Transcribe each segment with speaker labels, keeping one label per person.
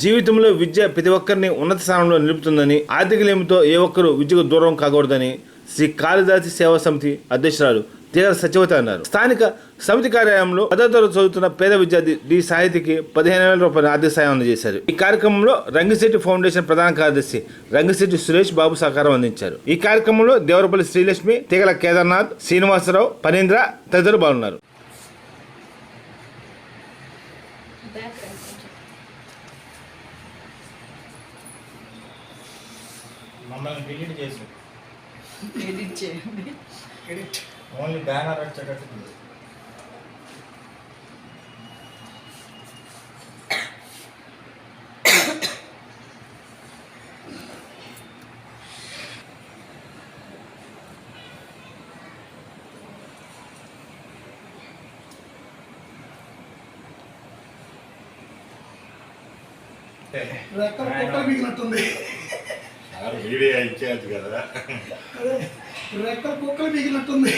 Speaker 1: జీవితంలో విద్య ప్రతి ఒక్కరిని ఉన్నత స్థానంలో నిలుపుతుందని ఆర్థిక లేమితో ఏ ఒక్కరు విద్యకు దూరం కాకూడదని శ్రీ కాళిదాసి సేవా సమితి అధ్యక్షురాలు తీగల సచివత అన్నారు. స్థానిక సమితి కార్యాలయంలో పదో తరగతి చదువుతున్న పేద విద్యార్థి డి సాహితికి పదిహేను వేల రూపాయల ఆర్థిక సాయం అందజేశారు. ఈ కార్యక్రమంలో రంగశెట్టి ఫౌండేషన్ ప్రధాన కార్యదర్శి రంగశెట్టి సురేష్ బాబు సహకారం అందించారు. ఈ కార్యక్రమంలో దేవరపల్లి శ్రీలక్ష్మి తీగల కేదార్నాథ్ శ్రీనివాసరావు పనీంద్ర తదితరులు పాల్గొన్నారు.
Speaker 2: మమ్మల్ని డిలీట్ చేసి.
Speaker 3: ఎడిట్ చేయండి.
Speaker 2: ఎడిట్ ఓన్లీ బ్యానర్ వచ్చేటట్టు.
Speaker 4: రెక్కల కుక్కలు మిగిలినట్టుంది
Speaker 5: మీడియా ఇచ్చేది కదా.
Speaker 4: అదే రెక్కల కుక్కలు మిగిలినట్టుంది.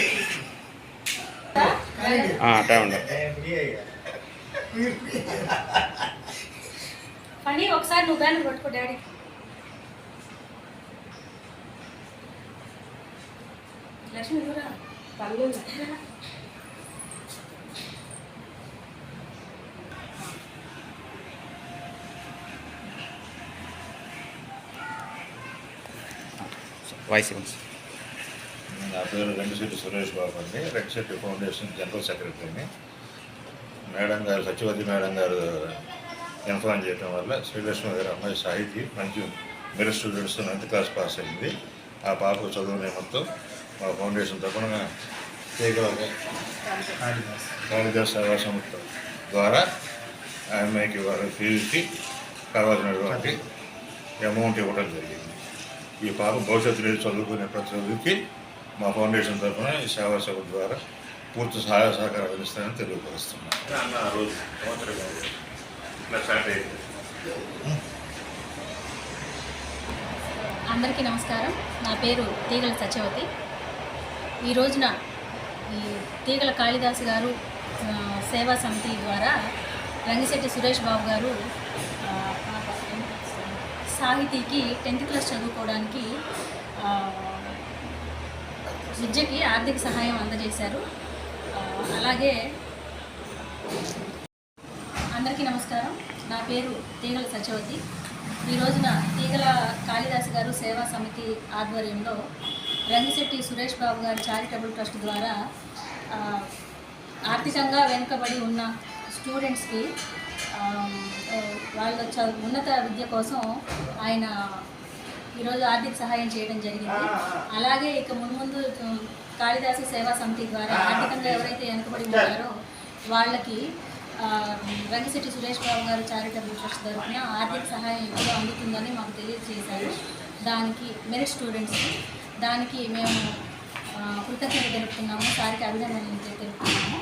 Speaker 3: పని ఒకసారి నువ్వు బ్యానర్ పట్టుకో డాడీ. లక్ష్మి కూడా
Speaker 1: వాయిస్
Speaker 5: నా పేరు రెండుశెట్టి సురేష్ బాబు అండి. రెండుశెట్టి ఫౌండేషన్ జనరల్ సెక్రటరీని. మేడం గారు సత్యవతి మేడం గారు ఇన్ఫార్మ్ చేయడం వల్ల శ్రీలక్ష్మి గారు అమ్మాయి సాహితీ మంచి merit students ninth class pass అయింది. ఆ పాప చదువు నిమిత్తం మా ఫౌండేషన్ తరఫున తీగల
Speaker 2: కాళిదాస్.
Speaker 5: సేవా సంస్థ ద్వారా ఆ అమ్మాయికి వారి ఫీజుకి కావాల్సినటువంటి అమౌంట్ ఇవ్వడం జరిగింది. ఈ పాప భవిష్యత్తులో చదువుకునే ప్రతి చదువుకి మా ఫౌండేషన్ తరఫున ఈ సేవా సభ ద్వారా పూర్తి సహాయ సహకారం అందిస్తానని తెలియపరుస్తున్నాను. అయింది.
Speaker 3: అందరికీ నమస్కారం. నా పేరు తీగల సత్యవతి. ఈ రోజున ఈ తీగల కాళిదాసు గారు సేవా సమితి ద్వారా రంగిశెట్టి సురేష్ బాబు గారు సాహితీకి టెన్త్ క్లాస్ చదువుకోవడానికి విద్యకి ఆర్థిక సహాయం అందజేశారు. అలాగే అందరికీ నమస్కారం. నా పేరు తీగల సత్యవతి ఈ రోజున తీగల కాళిదాసు గారు సేవా సమితి ఆధ్వర్యంలో రంగిశెట్టి సురేష్ బాబు గారి చారిటబుల్ ట్రస్ట్ ద్వారా ఆర్థికంగా వెనుకబడి ఉన్న స్టూడెంట్స్కి వాళ్ళ చదువు ఉన్నత విద్య కోసం ఆయన ఈరోజు ఆర్థిక సహాయం చేయడం జరిగింది. అలాగే ఇక మున్ముందు కాళిదాసు సేవా సమితి ద్వారా ఆర్థికంగా ఎవరైతే వెనుకబడి ఉన్నారో వాళ్ళకి రంగిశెట్టి సురేష్ బాబు గారు చారిటబుల్ ట్రస్ట్ తరఫున ఆర్థిక సహాయం ఎక్కువ అందుతుందని మాకు తెలియజేశారు. దానికి మెరిట్ స్టూడెంట్స్కి దానికి మేము కృతజ్ఞత తెలుపుతున్నాము సారికి అభినందనలు తెలుపుతున్నాము.